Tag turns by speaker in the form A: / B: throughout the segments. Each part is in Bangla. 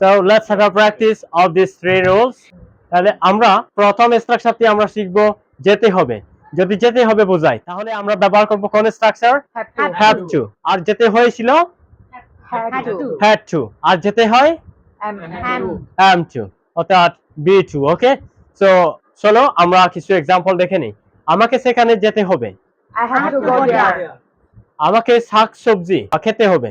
A: So let's have a practice of these three rules. তাহলে আমরা প্রথম স্ট্রাকচারটি আমরা শিখব যেতে হবে। যদি যেতে হবে বোঝাই। তাহলে আমরা ব্যবহার করব কোন structure
B: Have to.
A: Have to আর যেতে হয়েছিল?
B: Had to.
A: হ্যাড টু আর যেতে হয়?
B: Am
C: Am.
B: to.
A: am to অর্থাৎ বি টু ওকে সো চলো আমরা কিছু এক্সাম্পল দেখে নিই। আমাকে সেখানে যেতে হবে।
B: I have to go there.
A: আমাকে শাক সবজি খেতে হবে।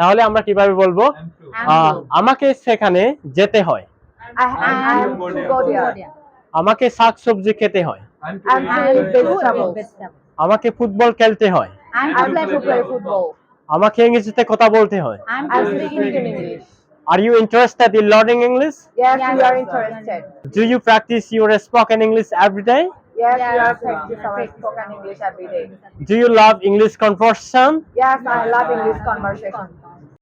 A: তাহলে আমরা কীভাবে বলব? আমাকে সেখানে যেতে হয়। আমাকে শাক সবজি খেতে হয়। আমাকে ফুটবল খেলতে হয়। আমাকে ইংরেজিতে কথা বলতে হয়। English you practice your spoken English everyday Yes,
B: yes, we are practice our spoken English every day.
A: Do you love English conversation?
B: Yes, I love English conversation.